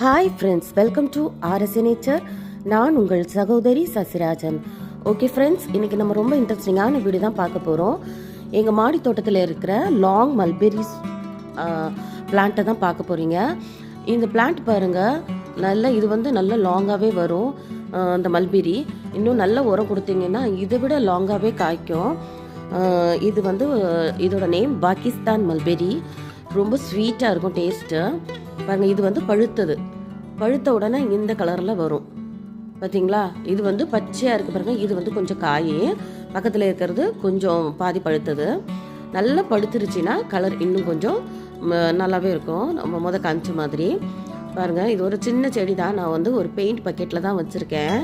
Hi friends welcome to RS Nature நான் உங்கள் சகோதரி சசிராஜன். ஓகே ஃப்ரெண்ட்ஸ் இன்றைக்கி நம்ம ரொம்ப இன்ட்ரெஸ்டிங்கான வீடியோ தான் பார்க்க போகிறோம் எங்கள் மாடி தோட்டத்தில் இருக்கிற லாங் மல்பெரிஸ் பிளான்ட்டை தான் பார்க்க போகிறீங்க இந்த பிளான்ட் பாருங்கள் நல்ல இது வந்து நல்ல லாங்காகவே வரும். இந்த மல்பெரி இன்னும் நல்ல உரம் கொடுத்தீங்கன்னா இதை விட லாங்காகவே காய்க்கும். இது வந்து இதோட நேம் பாகிஸ்தான் மல்பெரி ரொம்ப ஸ்வீட்டாக இருக்கும் டேஸ்ட்டு பாருங்கள் இது வந்து பழுத்தது. பழுத்த உடனே இந்த கலரில் வரும். பார்த்தீங்களா இது வந்து பச்சையாக இருக்கு பாருங்கள் இது வந்து கொஞ்சம் காய். பக்கத்தில் இருக்கிறது கொஞ்சம் பாதி பழுத்தது. நல்லா பழுத்துருச்சுன்னா கலர் இன்னும் கொஞ்சம் நல்லாவே இருக்கும். நம்ம முத காமிச்ச மாதிரி. பாருங்கள் இது ஒரு சின்ன செடி தான் நான் வந்து ஒரு பெயிண்ட் பக்கெட்டில் தான் வச்சுருக்கேன்.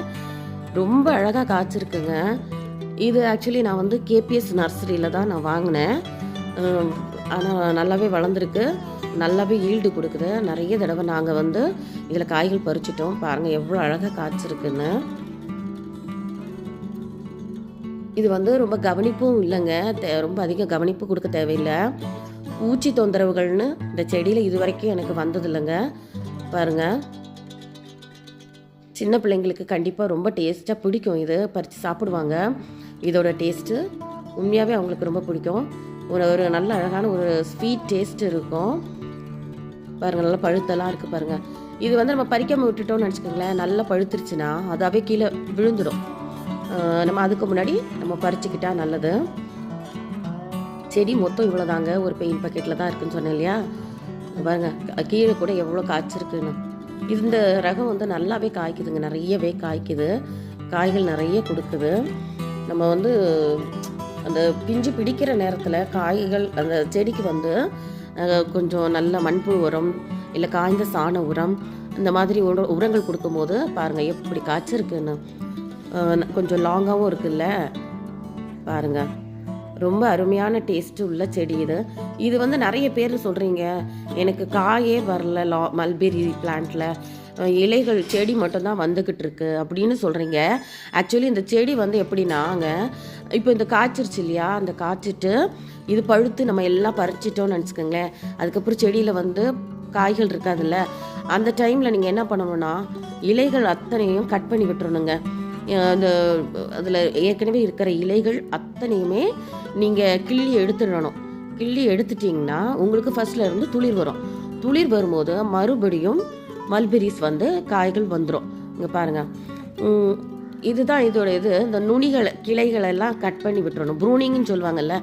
ரொம்ப அழகாக காய்ச்சிருக்குங்க. இது ஆக்சுவலி நான் வந்து கேபிஎஸ் நர்சரியில் தான் நான் வாங்கினேன். ஆனால் நல்லாவே வளர்ந்துருக்கு. நல்லாவே ஈல்டு கொடுக்குது. நிறைய தடவை நாங்கள் வந்து இதில் காய்கள் பறிச்சிட்டோம். பாருங்கள் எவ்வளோ அழகாக காய்ச்சிருக்குன்னு. இது வந்து ரொம்ப கவனிப்பும் இல்லைங்க. தே- ரொம்ப அதிக கவனிப்பு கொடுக்க தேவையில்லை. பூச்சி தொந்தரவுகள்னு இந்த செடியில் இது வரைக்கும் எனக்கு வந்ததில்லைங்க. பாருங்கள் சின்ன பிள்ளைங்களுக்கு கண்டிப்பாக ரொம்ப டேஸ்ட்டாக பிடிக்கும் இது. பறித்து சாப்பிடுவாங்க. இதோட டேஸ்ட்டு உண்மையாகவே அவங்களுக்கு ரொம்ப பிடிக்கும். ஒரு ஒரு நல்ல அழகான ஒரு ஸ்வீட் டேஸ்ட் இருக்கும். பாருங்கள் நல்லா பழுத்தெல்லாம் இருக்குது பாருங்கள் இது வந்து நம்ம பறிக்காமல் விட்டுட்டோம்னு நினச்சிக்கோங்களேன் நல்லா பழுத்துருச்சுன்னா அதாவே கீழே விழுந்துடும் நம்ம அதுக்கு முன்னாடி நம்ம பறிச்சுக்கிட்டா நல்லது. செடி மொத்தம் இவ்வளோதாங்க ஒரு பெயிண்ட் பக்கெட்டில் தான் இருக்குன்னு சொன்னேன் இல்லையா? பாருங்க கீழே கூட எவ்வளோ காய்ச்சிருக்குன்னு. இந்த ரகம் வந்து நல்லாவே காய்க்குதுங்க நிறையவே காய்க்குது. காய்கள் நிறைய கொடுக்குது. நம்ம வந்து அந்த பிஞ்சு பிடிக்கிற நேரத்தில் காய்கள் அந்த செடிக்கு வந்து கொஞ்சம் நல்ல மண்புழு உரம் இல்லை காய்ந்த சாண உரம் இந்த மாதிரி உர உரங்கள் கொடுக்கும்போது பாருங்கள் எப்படி காய்ச்சிருக்குன்னு. கொஞ்சம் லாங்காகவும் இருக்குல்ல? பாருங்கள் ரொம்ப அருமையான டேஸ்ட் உள்ள செடி இது. இது வந்து நிறைய பேர் சொல்கிறீங்க எனக்கு காயே வரல லா மல்பெரி பிளான்ட்டில் இலைகள் செடி மட்டும்தான் வந்துக்கிட்டு இருக்கு அப்படின்னு சொல்கிறீங்க ஆக்சுவலி இந்த செடி வந்து எப்படின்னாங்க இப்போ இந்த காய்ச்சிருச்சு இல்லையா? அந்த காய்ச்சிட்டு இது பழுத்து நம்ம எல்லாம் பறிச்சிட்டோம்னு நினச்சிக்கோங்களேன். அதுக்கப்புறம் செடியில் வந்து காய்கள் இருக்காதுல்ல? அந்த டைமில் நீங்கள் என்ன பண்ணணும்னா இலைகள் அத்தனையும் கட் பண்ணி விட்டுறணுங்க. அந்த அதில் ஏற்கனவே இருக்கிற இலைகள் அத்தனையுமே நீங்கள் கிள்ளி எடுத்துடணும். கிள்ளி எடுத்துட்டிங்கன்னா உங்களுக்கு ஃபஸ்ட்டில் இருந்து துளிர் வரும். துளிர் வரும்போது மறுபடியும் மல்பெரிஸ் வந்து காய்கள் வந்துடும் இங்கே பாருங்கள் இதுதான் இதோட இது. இந்த நுனிகளை கிளைகளை எல்லாம் கட் பண்ணி விட்டுறணும். ப்ரூனிங்னு சொல்லுவாங்கல்ல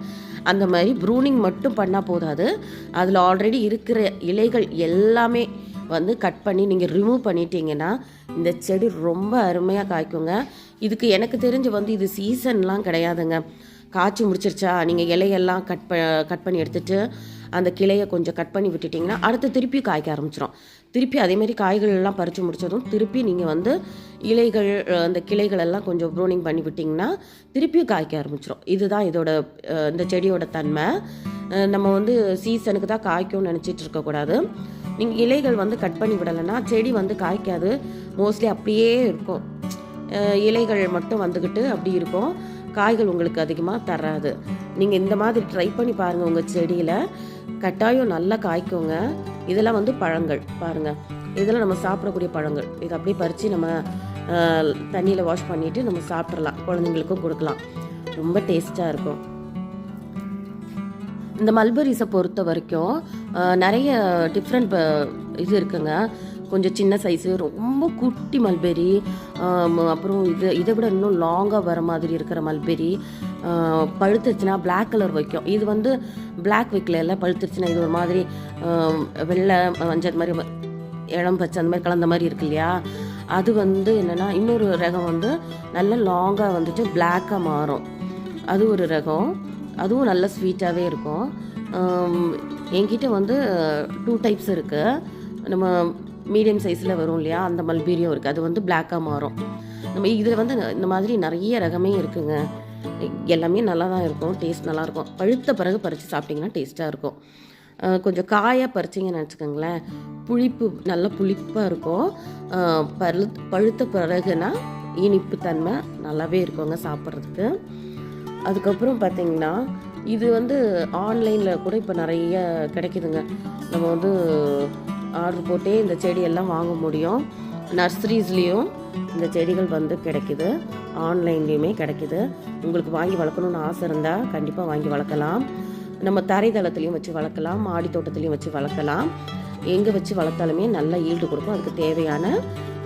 அந்த மாதிரி ப்ரூனிங் மட்டும் பண்ணால் போதாது. அதில் ஆல்ரெடி இருக்கிற இலைகள் எல்லாமே வந்து கட் பண்ணி நீங்கள் ரிமூவ் பண்ணிட்டீங்கன்னா இந்த செடி ரொம்ப அருமையாக காய்க்குங்க. இதுக்கு எனக்கு தெரிஞ்சு வந்து இது சீசன்லாம் கிடையாதுங்க. காய்ச்சி முடிச்சிருச்சா நீங்கள் இலையெல்லாம் கட் ப கட் பண்ணி எடுத்துட்டு அந்த கிளையை கொஞ்சம் கட் பண்ணி விட்டுட்டிங்கன்னா அடுத்து திருப்பி காய்க்க ஆரம்பிச்சிடும் திருப்பி அதேமாரி காய்கள்லாம் பறித்து முடிச்சதும் திருப்பி நீங்கள் வந்து இலைகள் அந்த கிளைகளெல்லாம் கொஞ்சம் ப்ரூனிங் பண்ணி விட்டிங்கன்னா திருப்பியும் காய்க்க ஆரம்பிச்சிடும் இதுதான் இதோட இந்த செடியோட தன்மை. நம்ம வந்து சீசனுக்கு தான் காய்க்கும்னு நினச்சிட்டு இருக்கக்கூடாது நீங்கள் இலைகள் வந்து கட் பண்ணி விடலைன்னா செடி வந்து காய்க்காது. மோஸ்ட்லி அப்படியே இருக்கும். இலைகள் மட்டும் வந்துக்கிட்டு அப்படி இருக்கும். காய்கள் உங்களுக்கு அதிகமாக தராது. நீங்கள் இந்த மாதிரி ட்ரை பண்ணி பாருங்கள் உங்கள் செடியில். கட்டாயம் நல்லா காய்க்குங்க. இதெல்லாம் வந்து பழங்கள் பாருங்கள் இதெல்லாம் நம்ம சாப்பிடக்கூடிய பழங்கள். இதை அப்படியே பறித்து நம்ம தண்ணியில் வாஷ் பண்ணிவிட்டு நம்ம சாப்பிட்றலாம் குழந்தைங்களுக்கும் கொடுக்கலாம். ரொம்ப டேஸ்ட்டாக இருக்கும். இந்த மல்பெரிஸை பொறுத்த வரைக்கும் நிறைய டிஃப்ரெண்ட் இது இருக்குங்க. கொஞ்சம் சின்ன சைஸு ரொம்ப குட்டி மல்பெரி அப்புறம் இது இதை விட இன்னும் லாங்காக வர மாதிரி இருக்கிற மல்பெரி பழுத்துருச்சுன்னா பிளாக் கலர் வைக்கும். இது வந்து பிளாக் வைக்கல இல்லை பழுத்துருச்சுன்னா இது ஒரு மாதிரி வெள்ளை மஞ்சள் மாதிரி இளம் பச்சை அந்த மாதிரி கலந்த மாதிரி இருக்கு இல்லையா? அது வந்து என்னென்னா இன்னொரு ரகம் வந்து நல்ல லாங்காக வந்துட்டு பிளாக்காக மாறும். அது ஒரு ரகம். அதுவும் நல்ல ஸ்வீட்டாகவே இருக்கும். என்கிட்ட வந்து டூ டைப்ஸ் இருக்குது நம்ம மீடியம் சைஸில் வரும் இல்லையா? அந்த மல்பீரியும் இருக்குது அது வந்து பிளாக்காக மாறும். நம்ம இதில் வந்து இந்த மாதிரி நிறைய ரகமே இருக்குங்க. எல்லாமே நல்லா தான் இருக்கும் டேஸ்ட் நல்லாயிருக்கும். பழுத்த பிறகு பறித்து சாப்பிட்டிங்கன்னா டேஸ்ட்டாக இருக்கும். கொஞ்சம் காயாக பறிச்சிங்கன்னு நினச்சிக்கோங்களேன். புளிப்பு நல்ல புளிப்பாக இருக்கும். பழு பழுத்த பிறகுனா இனிப்பு தன்மை நல்லாவே இருக்குங்க சாப்பிட்றதுக்கு. அதுக்கப்புறம் பார்த்திங்கன்னா இது வந்து ஆன்லைனில் கூட இப்போ நிறைய கிடைக்குதுங்க. நம்ம வந்து ஆர்டர் போட்டே இந்த செடியெல்லாம் வாங்க முடியும். நர்சரிஸ்லேயும் இந்த செடிகள் வந்து கிடைக்குது. ஆன்லைன்லேயுமே கிடைக்குது. உங்களுக்கு வாங்கி வளர்க்கணுன்னு ஆசை இருந்தால் கண்டிப்பாக வாங்கி வளர்க்கலாம். நம்ம தரைதளத்துலேயும் வச்சு வளர்க்கலாம். மாடி தோட்டத்துலேயும் வச்சு வளர்க்கலாம். எங்கே வச்சு வளர்த்தாலுமே நல்லா ஈல்டு கொடுக்கும். அதுக்கு தேவையான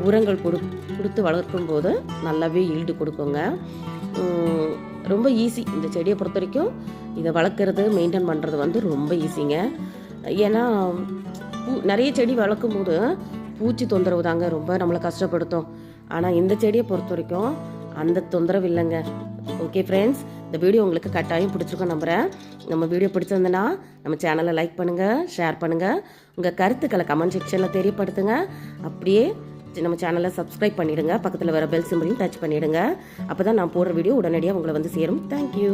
உரங்கள் கொடு கொடுத்து வளர்க்கும் போது நல்லாவே ஈல்டு கொடுக்குங்க. ரொம்ப ஈஸி. இந்த செடியை பொறுத்த வரைக்கும் இதை வளர்க்குறது மெயின்டைன் பண்ணுறது வந்து ரொம்ப ஈஸிங்க. ஏன்னா பூ நிறைய செடி வளர்க்கும் போது பூச்சி தொந்தரவு தாங்க ரொம்ப நம்மளை கஷ்டப்படுத்தும். ஆனால் இந்த செடியை பொறுத்த வரைக்கும் அந்த தொந்தரவு இல்லைங்க. ஓகே ஃப்ரெண்ட்ஸ் இந்த வீடியோ உங்களுக்கு கட்டாயம் பிடிச்சிருக்கோம் நம்புகிறேன் நம்ம வீடியோ பிடிச்சிருந்தேன்னா நம்ம சேனலை லைக் பண்ணுங்கள் ஷேர் பண்ணுங்கள் உங்கள் கருத்துக்களை கமெண்ட் செக்ஷனில் தெரியப்படுத்துங்க. அப்படியே நம்ம சேனலை சப்ஸ்கிரைப் பண்ணிவிடுங்க பக்கத்தில் வர பெல் சிம்பிளையும் டச் பண்ணிவிடுங்க அப்போ தான் நான் போடுற வீடியோ உடனடியாக உங்களை வந்து சேரும். தேங்க்யூ